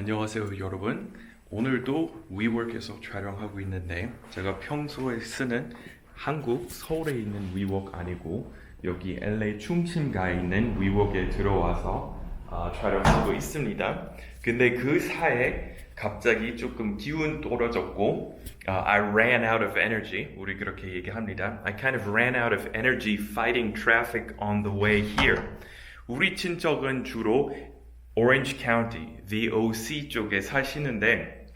안녕하세요 여러분. 오늘도 위워크에서 촬영하고 있는데 제가 평소에 쓰는 한국 서울에 있는 위워크 아니고 여기 LA 충칭가에 있는 위워크에 들어와서 아, 촬영하고 있습니다. 근데 그 사이에 갑자기 조금 기운 떨어졌고 아, I ran out of energy. 우리 그렇게 얘기합니다. I kind of ran out of energy fighting traffic on the way here. 우리 친척은 주로 Orange County, VOC 쪽에 사시는데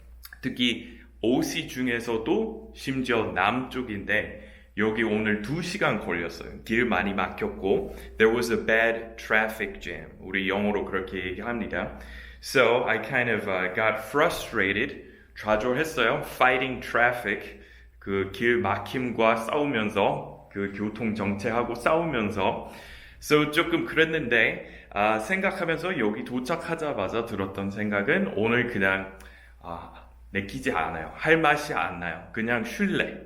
특히 OC 중에서도 심지어 남쪽인데 여기 오늘 2시간 걸렸어요. 길 많이 막혔고 There was a bad traffic jam. 우리 영어로 그렇게 얘기합니다. So I kind of uh, got frustrated. 좌절했어요. Fighting traffic. 그 길 막힘과 싸우면서 그 교통 정체하고 싸우면서 So 조금 그랬는데 아, 생각하면서 여기 도착하자마자 들었던 생각은 오늘 그냥 아, 내키지 않아요. 할 맛이 안 나요. 그냥 쉴래.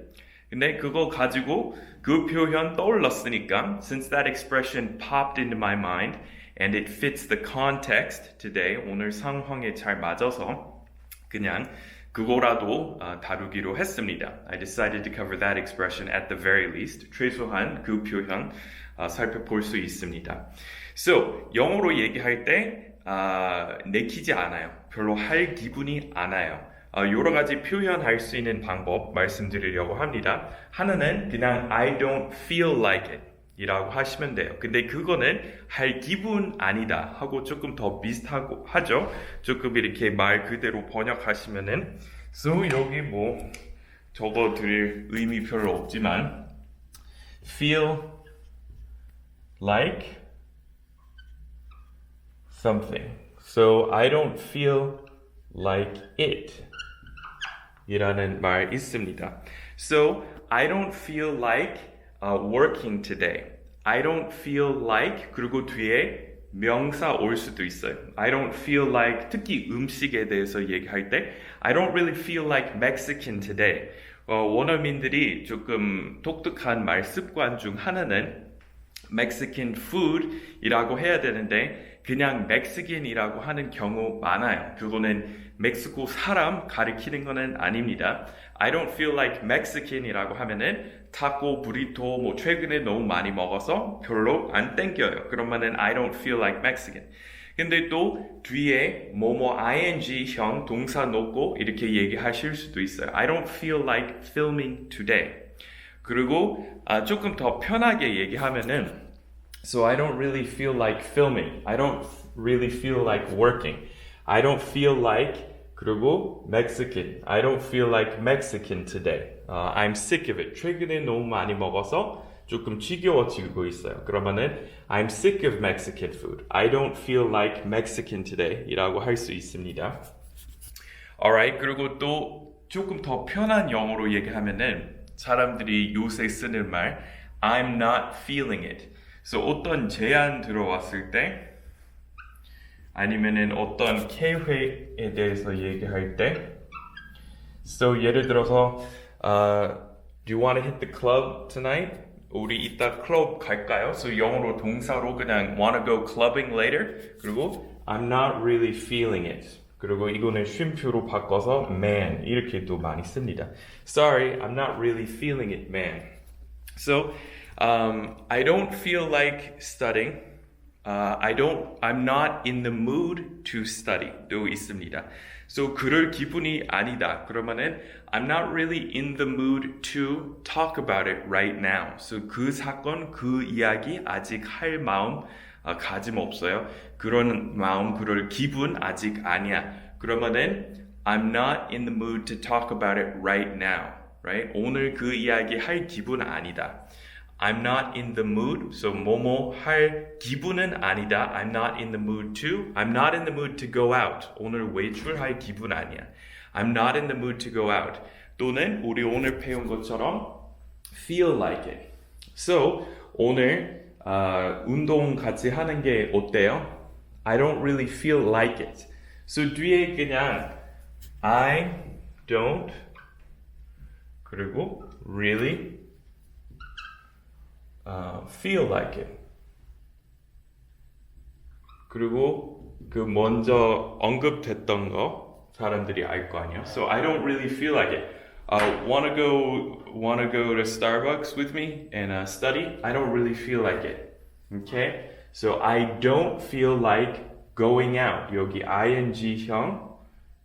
근데 그거 가지고 그 표현 떠올랐으니까 since that expression popped into my mind and it fits the context today 오늘 상황에 잘 맞아서 그냥 그거라도 아, 다루기로 했습니다. I decided to cover that expression at the very least. 최소한 그 표현 아, 살펴볼 수 있습니다. So 영어로 얘기할 때 아, 내키지 않아요. 별로 할 기분이 안 와요. 아, 여러 가지 표현할 수 있는 방법 말씀드리려고 합니다. 하나는 그냥 I don't feel like it. 이라고 하시면 돼요. 근데 그거는 할 기분 아니다 하고 조금 더 비슷하고 하죠. 조금 이렇게 말 그대로 번역하시면은 so 여기 뭐 적어 드릴 의미 별로 없지만 feel like something. So I don't feel like it. 이라는 말 있습니다. So I don't feel like uh, working today. I don't feel like 그리고 뒤에 명사 올 수도 있어요. I don't feel like 특히 음식에 대해서 얘기할 때 I don't really feel like Mexican today. 어, 원어민들이 조금 독특한 말 습관 중 하나는 Mexican food이라고 해야 되는데 그냥 멕시킨이라고 하는 경우 많아요. 그거는 멕시코 사람 가리키는 거는 아닙니다. I don't feel like Mexican이라고 하면은 타코, 브리토 뭐 최근에 너무 많이 먹어서 별로 안 땡겨요. 그러면은 I don't feel like Mexican. 근데 또 뒤에 뭐뭐 ing형 동사 놓고 이렇게 얘기하실 수도 있어요. I don't feel like filming today. 그리고 아, 조금 더 편하게 얘기하면은 So I don't really feel like filming. I don't really feel like working. I don't feel like 그리고 Mexican. I don't feel like Mexican today. 아, I'm sick of it. 최근에 너무 많이 먹어서 조금 지겨워지고 있어요. 그러면은 I'm sick of Mexican food. I don't feel like Mexican today. 이라고 할 수 있습니다. Alright. 그리고 또 조금 더 편한 영어로 얘기하면은 사람들이 요새 쓰는 말 I'm not feeling it. 그래서 어떤 제안 들어왔을 때 아니면은 어떤 계획에 대해서 얘기할 때 So 예를 들어서 uh, Do you want to hit the club tonight? 우리 이따 클럽 갈까요? So 영어로 동사로 그냥 wanna go clubbing later 그리고 I'm not really feeling it 그리고 이거는 쉼표로 바꿔서 man 이렇게 또 많이 씁니다. Sorry, I'm not really feeling it, man. So um, I don't feel like studying. Uh, I don't. I'm not in the mood to study도 있습니다. So 그럴 기분이 아니다. 그러면은 I'm not really in the mood to talk about it right now. So 그 사건, 그 이야기 아직 할 마음 아, 가짐 없어요. 그런 마음, 그럴 기분 아직 아니야. 그러면은 I'm not in the mood to talk about it right now. Right? 오늘 그 이야기 할 기분 아니다. I'm not in the mood. So 뭐뭐 할 기분은 아니다. I'm not in the mood to. I'm not in the mood to go out. 오늘 외출할 기분 아니야. I'm not in the mood to go out. 또는 우리 오늘 배운 것처럼 feel like it. So 오늘 아, 운동 같이 하는 게 어때요? I don't really feel like it. So 뒤에 그냥 I don't 그리고 really uh, feel like it. 그리고 그 먼저 언급됐던 거 사람들이 알 거 아니야. So I don't really feel like it. Uh, wanna go wanna go to Starbucks with me and uh, study? I don't really feel like it. Okay? So I don't feel like going out. 여기 ing형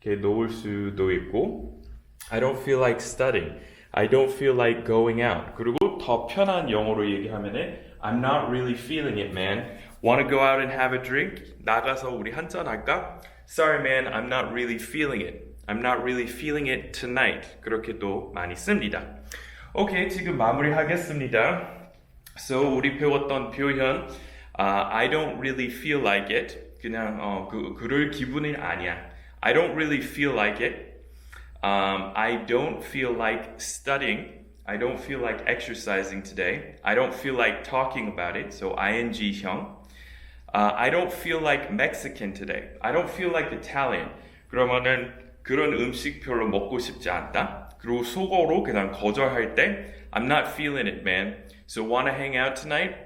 이렇게 놓을 수도 있고 I don't feel like studying. I don't feel like going out. 그리고 더 편한 영어로 얘기하면은 I'm not really feeling it, man. Wanna go out and have a drink? 나가서 우리 한잔 할까? Sorry, man. I'm not really feeling it. I'm not really feeling it tonight. 그렇게도 많이 씁니다. 오케이, 지금 마무리하겠습니다. So 우리 배웠던 표현 uh, I don't really feel like it. 그냥 어, 그, 그럴 기분이 아니야. I don't really feel like it. Um, I don't feel like studying. I don't feel like exercising today. I don't feel like talking about it. So ing형. Uh, I don't feel like Mexican today. I don't feel like Italian. 그러면은 그런 음식 별로 먹고 싶지 않다. 그리고 속어로 그냥 거절할 때 I'm not feeling it, man. So wanna hang out tonight?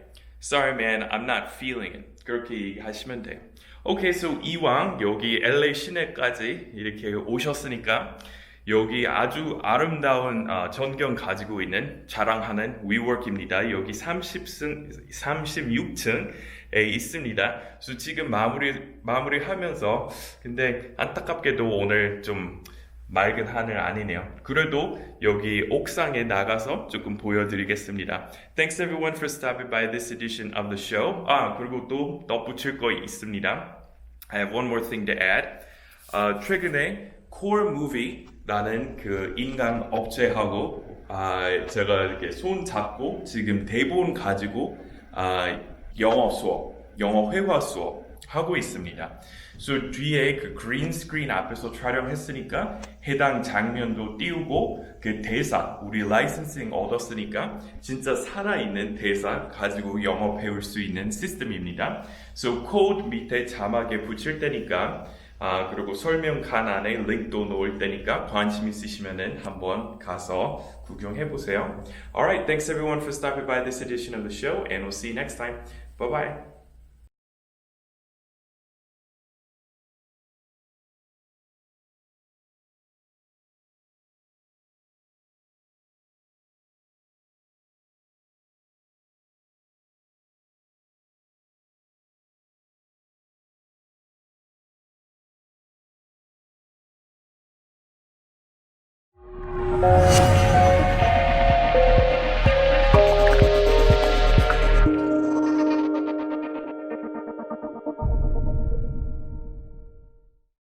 Sorry, man. I'm not feeling it. 그렇게 얘기하시면 돼요. 오케이, so 이왕 여기 LA 시내까지 이렇게 오셨으니까 여기 아주 아름다운 어, 전경 가지고 있는 자랑하는 WeWork입니다. 여기 30층, 36층에 있습니다. 그래서 지금 마무리 마무리하면서 근데 안타깝게도 오늘 좀 맑은 하늘 아니네요. 그래도 여기 옥상에 나가서 조금 보여드리겠습니다. Thanks everyone for stopping by this edition of the show. 아 그리고 또 덧붙일 거 있습니다. I have one more thing to add. 어, 최근에 Core Movie라는 그 인간 업체하고 아, 제가 이렇게 손 잡고 지금 대본 가지고 아, 영어 수업, 영어 회화 수업 하고 있습니다. So 뒤에 그 그린 스크린 앞에서 촬영했으니까 해당 장면도 띄우고 그 대사 우리 라이선싱 얻었으니까 진짜 살아있는 대사 가지고 영어 배울 수 있는 시스템입니다. So 코드 밑에 자막에 붙일 테니까 아 그리고 설명 칸 안에 링크도 놓을 테니까 관심 있으시면은 한번 가서 구경해 보세요. Alright, thanks everyone for stopping by this edition of the show, and we'll see you next time. 拜拜。Bye.